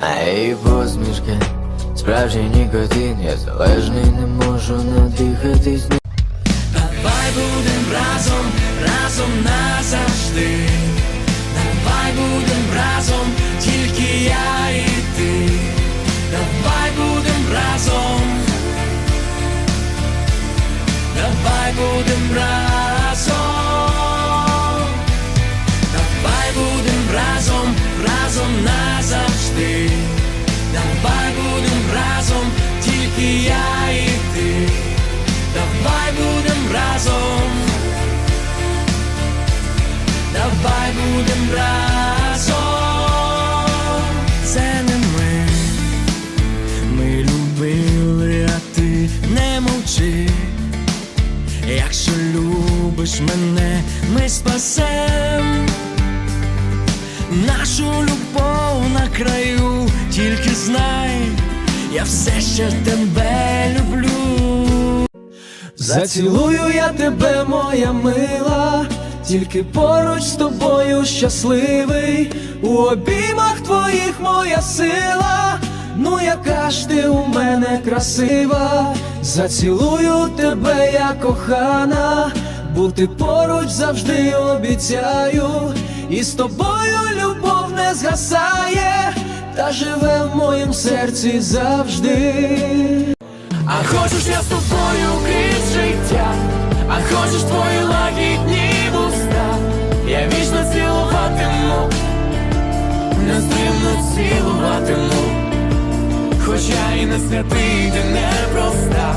а її посмішки Справжній нікотин, я залежний, не можу надихатись Давай будем разом, разом назавжди. Давай будем разом, тільки я і ти. Давай будем разом. Давай будем разом. Будем разом. Ми любили, а ти не мовчи. Якщо любиш мене, ми спасем нашу любов на краю, тільки знай, я все ще тебе люблю. Зацілую я тебе, моя мила, тільки поруч з тобою щасливий, у обіймах твоїх моя сила. Ну яка ж ти у мене красива, зацілую тебе, я кохана, бути поруч завжди обіцяю, і з тобою любов не згасає, та живе в моїм серці завжди. А хочеш я з тобою крізь життя, а хочеш твої лагідні я і не святий, ти не проста,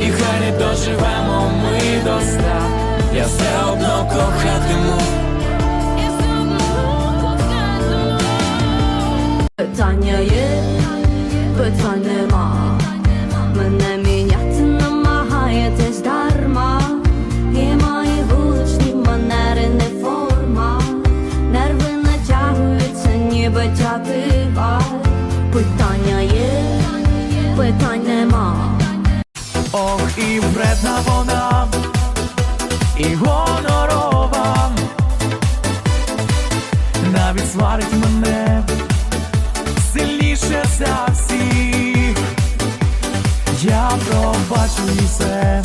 і хай не доживемо ми до ста, я все одно кохатиму. Питання є, питань нема. І вредна вона, і гонорова, навіть сварить мене сильніше за всіх. Я пробачу їй все,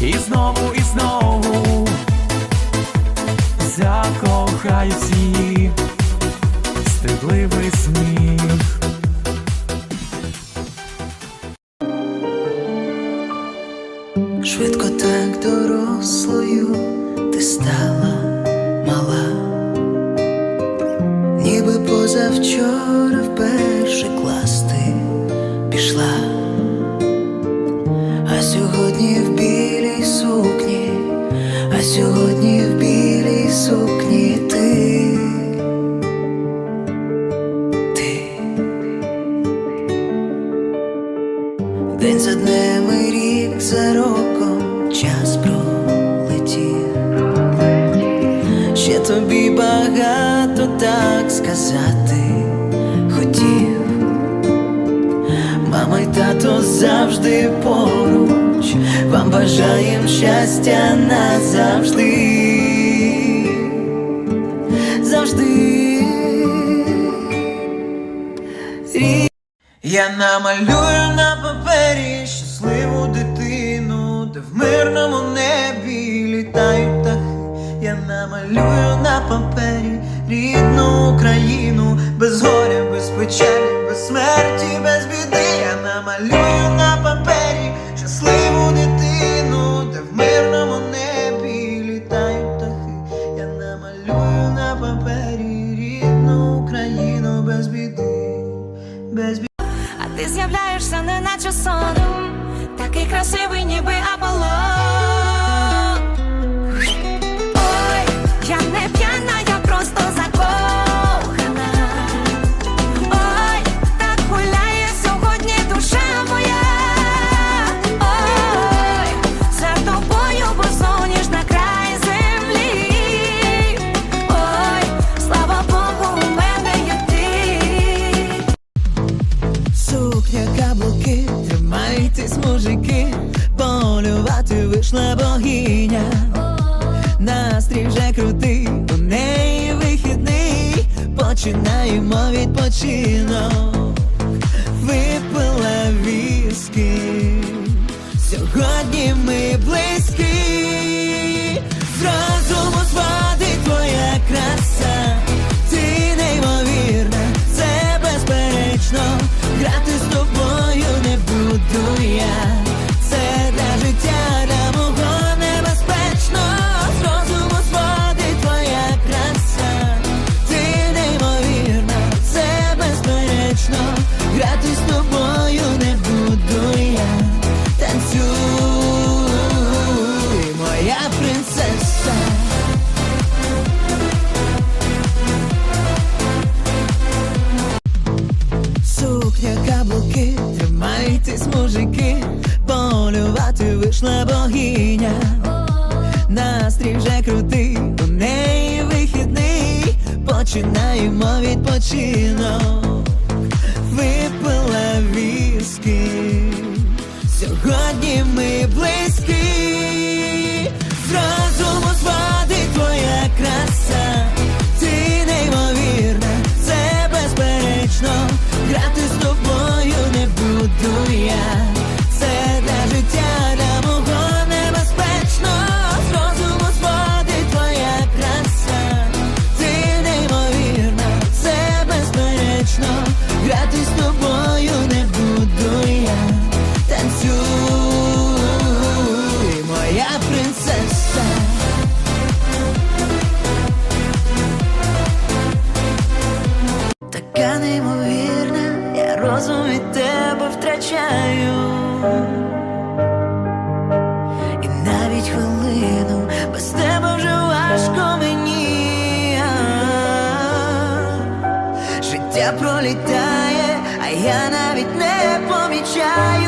і знову, і знову закохаюсь її, стидливий сміх. Стала мала, ніби позавчора в перший клас ти пішла, а сьогодні в білій сукні, а сьогодні в білій сукні ти. День за днем і рік за роком час пролетів. Ще тобі багато так сказати хотів. Мама й тато завжди поруч, вам бажаєм щастя назавжди. Завжди. Я намалюю на папері щасливу дитину, де в мирному небі намалюю на папері рідну Україну, без горя, без печалі, без смерті, без біди. Я намалюю на папері починаємо відпочинок. Випила віскі, сьогодні ми близькі, полювати вийшла богиня. Настрій вже крутий, у неї вихідний, починаємо відпочинок. Випила віскі, сьогодні ми близькі, з розуму зводить твоя краса, пролітає, а я навіть не помічаю,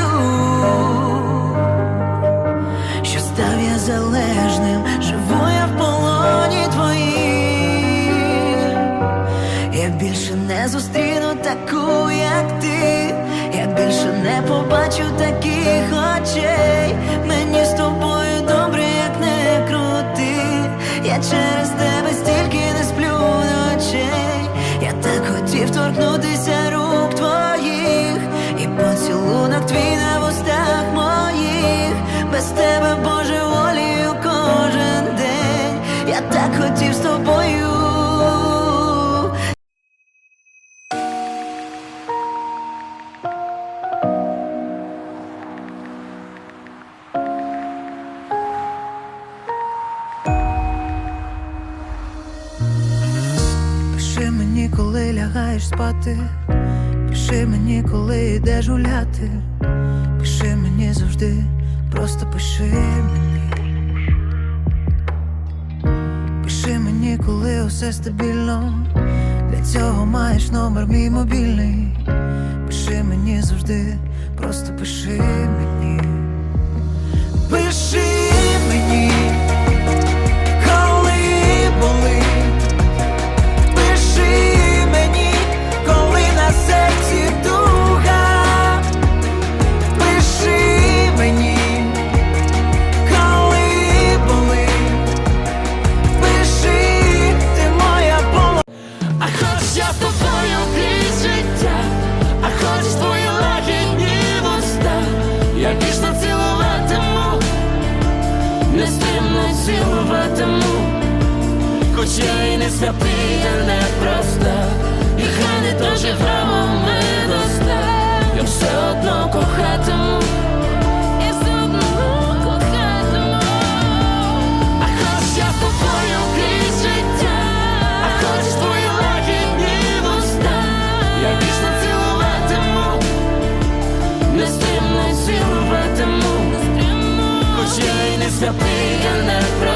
торкнутися рук твоїх, і поцілунок твій на вустах моїх. Без тебе, Боже, волію кожен день. Я так хотів з тобою. Мені, коли лягаєш спати. Пиши мені, коли йдеш гуляти. Пиши мені завжди, просто пиши мені. Пиши мені, коли усе стабільно. Для цього маєш номер мій мобільний. Пиши мені завжди, просто пиши мені. Святий, та не проста, і хай не то живемо ми доста, я все одно кохатиму. Я все одно кохатиму. А я з тобою крізь а твої лагідні вуста, я вічно цілуватиму, нестримно цілуватиму, хоч я й не святий, не проста,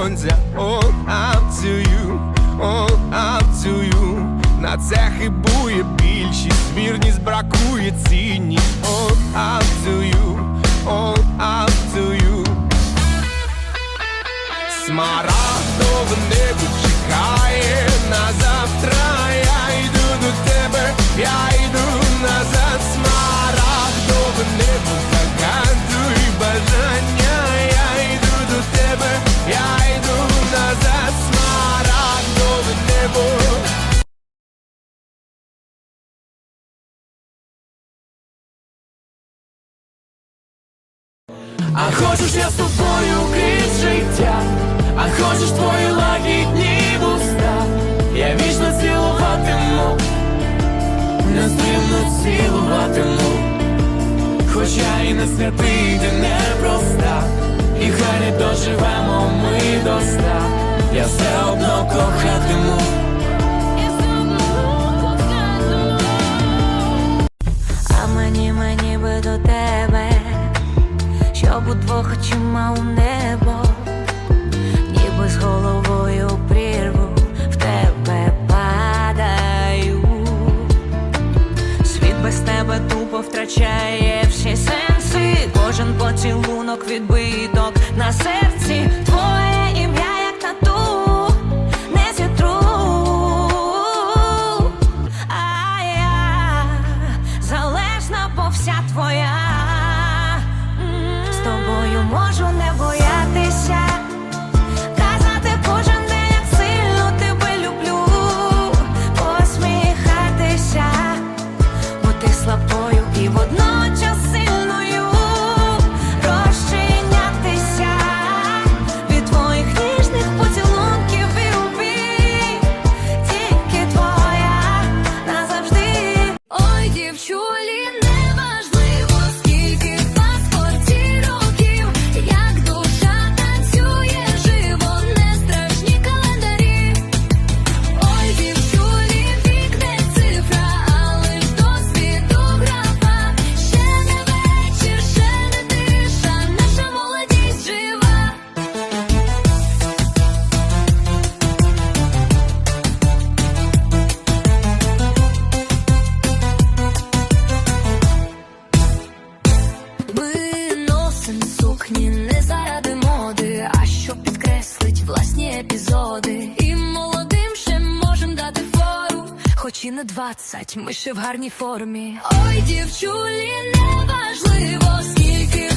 сонця. All up to you, all up to you На це хибує більшість, вірність бракує А хочеш я з тобою крізь життя, а хочеш твої лагідні вуста, я вічно цілуватиму, нестримно цілуватиму, хоча і не святий, ти непроста, і хай не доживемо ми до ста, ніби з головою прірву в тебе падаю. Світ без тебе тупо втрачає всі сенси. Кожен поцілунок відбиток на серці. епізоди, і молодим ще можем дати фору, хоч і на двадцять, ми ще в гарній формі. Ой, дівчулі, неважливо, скільки.